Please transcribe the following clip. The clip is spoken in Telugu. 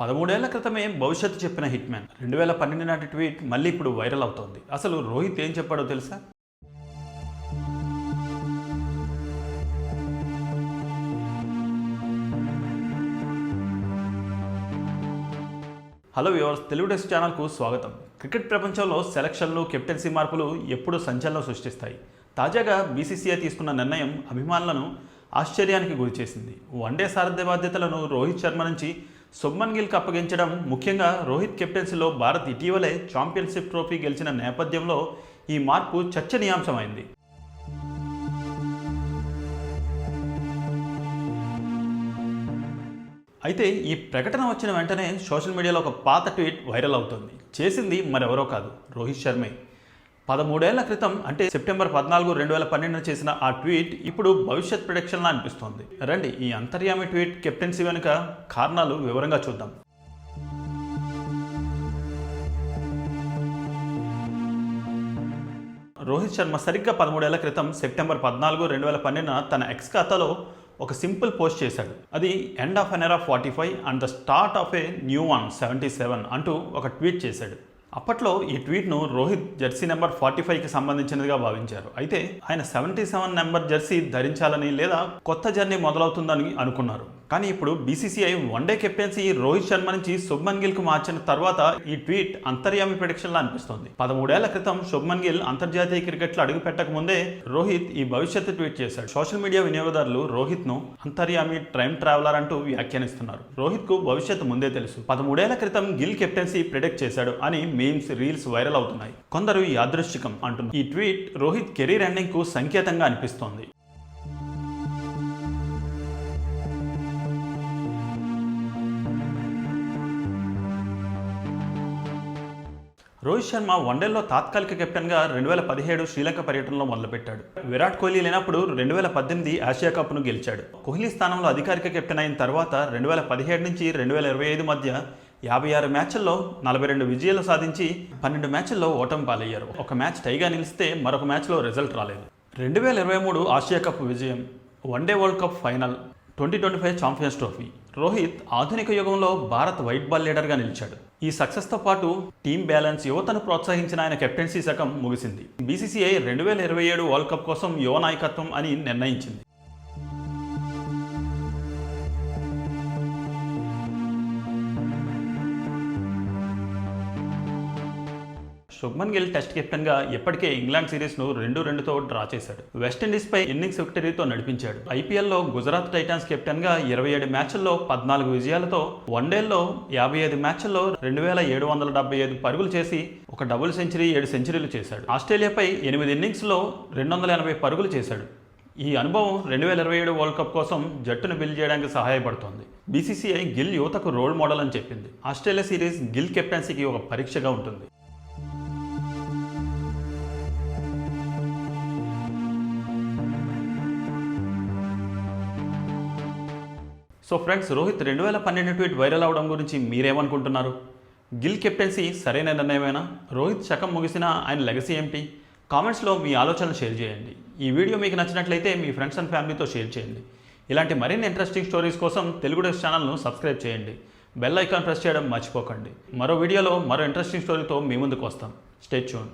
పదమూడేళ్ళ క్రితమే భవిష్యత్తు చెప్పిన హిట్ మ్యాన్ రెండు వేల పన్నెండు నాటి ట్వీట్ మళ్ళీ ఇప్పుడు వైరల్ అవుతోంది. అసలు రోహిత్ ఏం చెప్పాడో తెలుసా? హలో వ్యూవర్స్ తెలుగు డెస్క్ ఛానల్కు స్వాగతం. క్రికెట్ ప్రపంచంలో సెలక్షన్లు కెప్టెన్సీ మార్పులు ఎప్పుడూ సంచలనం సృష్టిస్తాయి. తాజాగా బీసీసీఐ తీసుకున్న నిర్ణయం అభిమానులను ఆశ్చర్యానికి గురిచేసింది. వన్డే సారథ్య బాధ్యతలను రోహిత్ శర్మ నుంచి శుభ్మన్ గిల్కి అప్పగించడం ముఖ్యంగా రోహిత్ కెప్టెన్సీలో భారత్ ఇటీవలే ఛాంపియన్షిప్ ట్రోఫీ గెలిచిన నేపథ్యంలో ఈ మార్పు చర్చనీయాంశమైంది. అయితే ఈ ప్రకటన వచ్చిన వెంటనే సోషల్ మీడియాలో ఒక పాత ట్వీట్ వైరల్ అవుతుంది. చేసింది మరెవరో కాదు రోహిత్ శర్మే. పదమూడేళ్ళ క్రితం అంటే సెప్టెంబర్ పద్నాలుగు రెండు వేల పన్నెండున చేసిన ఆ ట్వీట్ ఇప్పుడు భవిష్యత్ ప్రొడక్షన్లా అనిపిస్తోంది. రండి ఈ అంతర్యామి ట్వీట్ కెప్టెన్సీ వెనుక కారణాలు వివరంగా చూద్దాం. రోహిత్ శర్మ సరిగ్గా పదమూడేళ్ళ క్రితం సెప్టెంబర్ పద్నాలుగు రెండు వేల పన్నెండున తన ఎక్స్ ఖాతాలో ఒక సింపుల్ పోస్ట్ చేశాడు. అది end of an era forty five and the start of a new one seventy seven అంటూ ఒక ట్వీట్ చేశాడు. అప్పట్లో ఈ ట్వీట్ను రోహిత్ జెర్సీ నెంబర్ ఫార్టీ ఫైవ్కి సంబంధించినదిగా భావించారు. అయితే ఆయన సెవెంటీ సెవెన్ నెంబర్ జెర్సీ ధరించాలని లేదా కొత్త జర్నీ మొదలవుతుందని అనుకున్నారు. కానీ ఇప్పుడు BCCI one day captaincy Rohit Sharma నుంచి శుభ్మన్ గిల్కు మార్చిన తర్వాత ఈ ట్వీట్ అంతర్యామి ప్రిడిక్షన్లా అనిపిస్తుంది. పదమూడేళ్ళ క్రితం శుభ్మన్ గిల్ అంతర్జాతీయ క్రికెట్లో అడుగు పెట్టక ముందే రోహిత్ ఈ భవిష్యత్తు ట్వీట్ చేశాడు. సోషల్ మీడియా వినియోగదారులు రోహిత్ను అంతర్యామి టైం ట్రావెలర్ అంటూ వ్యాఖ్యానిస్తున్నారు. రోహిత్కు భవిష్యత్తు ముందే తెలుసు. పదమూడేళ్ళ క్రితం గిల్ కెప్టెన్సీ ప్రిడిక్ట్ చేశాడు అని మీమ్స్ రీల్స్ వైరల్ అవుతున్నాయి. కొందరు యాదృశ్చికం అంటున్నారు. ఈ ట్వీట్ రోహిత్ కెరీర్ ఎండింగ్కు సంకేతంగా అనిపిస్తోంది. రోహిత్ శర్మ వన్డేల్లో తాత్కాలిక కెప్టెన్గా రెండు వేల పదిహేడు శ్రీలంక పర్యటనలో మొదలుపెట్టాడు. విరాట్ కోహ్లీ లేనప్పుడు రెండు వేల పద్దెనిమిది ఆసియా కప్ను గెలిచాడు. కోహ్లీ స్థానంలో అధికారిక కెప్టెన్ అయిన తర్వాత రెండు వేల పదిహేడు నుంచి రెండు వేల ఇరవై ఐదు మధ్య యాభై ఆరు మ్యాచ్ల్లో నలభై రెండు విజయాలు సాధించి పన్నెండు మ్యాచ్ల్లో ఓటమి పాలయ్యారు. ఒక మ్యాచ్ టైగా నిలిస్తే మరొక మ్యాచ్లో రిజల్ట్ రాలేదు. రెండు వేల ఇరవై మూడు ఆసియా కప్ విజయం. One day world cup final. Twenty twenty five champions trophy. Rohit ఆధునిక యుగంలో భారత్ వైట్ బాల్ లీడర్గా నిలిచాడు. ఈ సక్సెస్తో పాటు టీమ్ బ్యాలెన్స్ యువతను ప్రోత్సహించిన ఆయన కెప్టెన్సీ శకం ముగిసింది. బీసీసీఐ రెండు వేల ఇరవై ఏడు వరల్డ్ కప్ కోసం యువ నాయకత్వం అని నిర్ణయించింది. శుభ్మన్ గిల్ టెస్ట్ కెప్టెన్గా ఇప్పటికే ఇంగ్లాండ్ సిరీస్ను రెండు రెండుతో డ్రా చేశాడు. వెస్టిండీస్పై ఇన్నింగ్స్ విక్టరీతో నడిపించాడు. ఐపీఎల్లో గుజరాత్ టైటాన్స్ కెప్టెన్గా ఇరవై ఏడు మ్యాచ్ల్లో పద్నాలుగు విజయాలతో వన్డేల్లో యాభై ఐదు మ్యాచ్ల్లో రెండు వేల ఏడు వందల డెబ్బై ఐదు పరుగులు చేసి ఒక డబుల్ సెంచరీ ఏడు సెంచరీలు చేశాడు. ఆస్ట్రేలియాపై ఎనిమిది ఇన్నింగ్స్లో రెండు వందల ఎనభై పరుగులు చేశాడు. ఈ అనుభవం రెండు వేల ఇరవై ఏడు వరల్డ్ కప్ కోసం జట్టును బిల్డ్ చేయడానికి సహాయపడుతోంది. బీసీసీఐ గిల్ యువతకు రోల్ మోడల్ అని చెప్పింది. ఆస్ట్రేలియా సిరీస్ గిల్ కెప్టెన్సీకి ఒక పరీక్షగా ఉంటుంది. సో ఫ్రెండ్స్ రోహిత్ రెండు వేల పన్నెండు ట్వీట్ వైరల్ అవడం గురించి మీరేమనుకుంటున్నారు? గిల్ కెప్టెన్సీ సరైన నిర్ణయమేనా? రోహిత్ శకం ముగిసిన ఆయన లెగసీ ఏంటి? కామెంట్స్లో మీ ఆలోచనలు షేర్ చేయండి. ఈ వీడియో మీకు నచ్చినట్లయితే మీ ఫ్రెండ్స్ అండ్ ఫ్యామిలీతో షేర్ చేయండి. ఇలాంటి మరిన్ని ఇంట్రెస్టింగ్ స్టోరీస్ కోసం తెలుగు డెస్క్ ఛానల్ను సబ్స్క్రైబ్ చేయండి. బెల్ ఐకాన్ ప్రెస్ చేయడం మర్చిపోకండి. మరో వీడియోలో మరో ఇంట్రెస్టింగ్ స్టోరీతో మీ ముందుకు వస్తాం. Stay tune